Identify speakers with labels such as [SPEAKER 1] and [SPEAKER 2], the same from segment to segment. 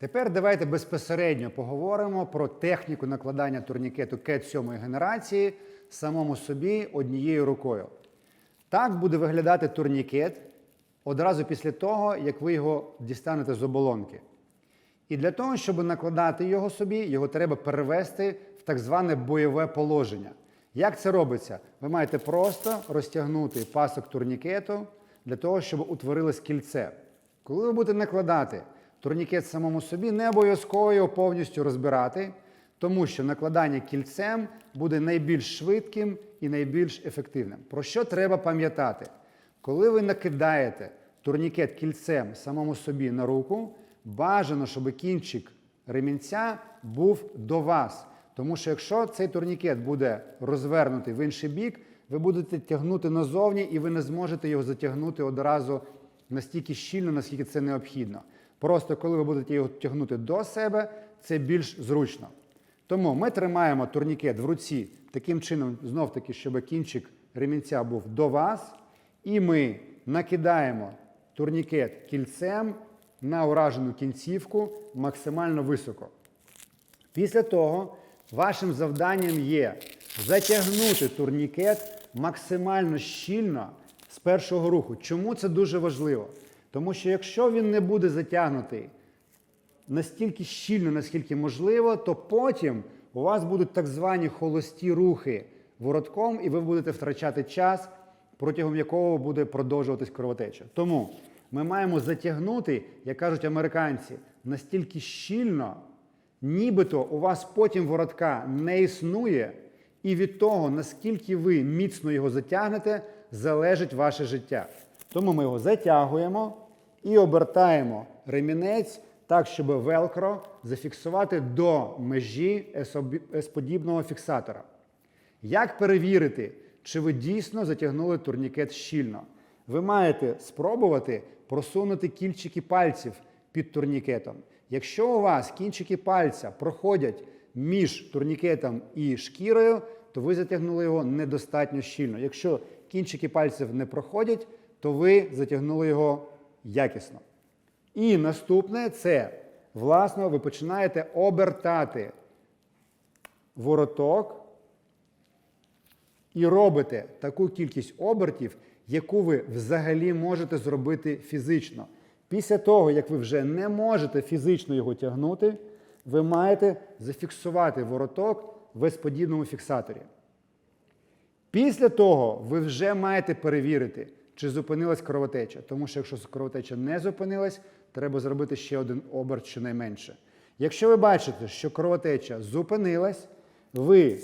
[SPEAKER 1] Тепер давайте безпосередньо поговоримо про техніку накладання турнікету КЕТ 7 генерації самому собі однією рукою. Так буде виглядати турнікет одразу після того, як ви його дістанете з оболонки. І для того, щоб накладати його собі, його треба перевести в так зване бойове положення. Як це робиться? Ви маєте просто розтягнути пасок турнікету для того, щоб утворилось кільце. Коли ви будете накладати турнікет самому собі, не обов'язково його повністю розбирати, тому що накладання кільцем буде найбільш швидким і найбільш ефективним. Про що треба пам'ятати? Коли ви накидаєте турнікет кільцем самому собі на руку, бажано, щоб кінчик ремінця був до вас. Тому що якщо цей турнікет буде розвернутий в інший бік, ви будете тягнути назовні і ви не зможете його затягнути одразу настільки щільно, наскільки це необхідно. Просто коли ви будете його тягнути до себе, це більш зручно. Тому ми тримаємо турнікет в руці таким чином, знов таки, щоб кінчик ремінця був до вас, і ми накидаємо турнікет кільцем на уражену кінцівку максимально високо. Після того вашим завданням є затягнути турнікет максимально щільно з першого руху. Чому це дуже важливо? Тому що якщо він не буде затягнутий настільки щільно, наскільки можливо, то потім у вас будуть так звані холості рухи воротком, і ви будете втрачати час, протягом якого буде продовжуватись кровотеча. Тому ми маємо затягнути, як кажуть американці, настільки щільно, нібито у вас потім воротка не існує, і від того, наскільки ви міцно його затягнете, залежить ваше життя. Тому ми його затягуємо і обертаємо ремінець так, щоб велкро зафіксувати до межі S-подібного фіксатора. Як перевірити, чи ви дійсно затягнули турнікет щільно? Ви маєте спробувати просунути кільчики пальців під турнікетом. Якщо у вас кінчики пальця проходять між турнікетом і шкірою, то ви затягнули його недостатньо щільно. Якщо кінчики пальців не проходять, то ви затягнули його якісно. І наступне це, власне, ви починаєте обертати вороток і робите таку кількість обертів, яку ви взагалі можете зробити фізично. Після того, як ви вже не можете фізично його тягнути, ви маєте зафіксувати вороток в S-подібному фіксаторі. Після того ви вже маєте перевірити, чи зупинилась кровотеча. Тому що якщо кровотеча не зупинилась, треба зробити ще один оберт щонайменше. Якщо ви бачите, що кровотеча зупинилась, ви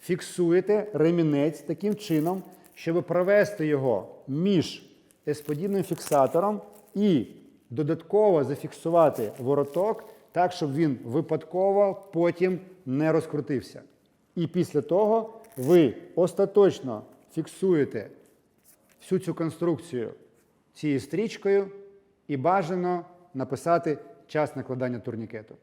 [SPEAKER 1] фіксуєте ремінець таким чином, щоб провести його між S-подібним фіксатором і додатково зафіксувати вороток так, щоб він випадково потім не розкрутився. І після того ви остаточно фіксуєте всю цю конструкцію цією стрічкою і бажано написати час накладання турнікету.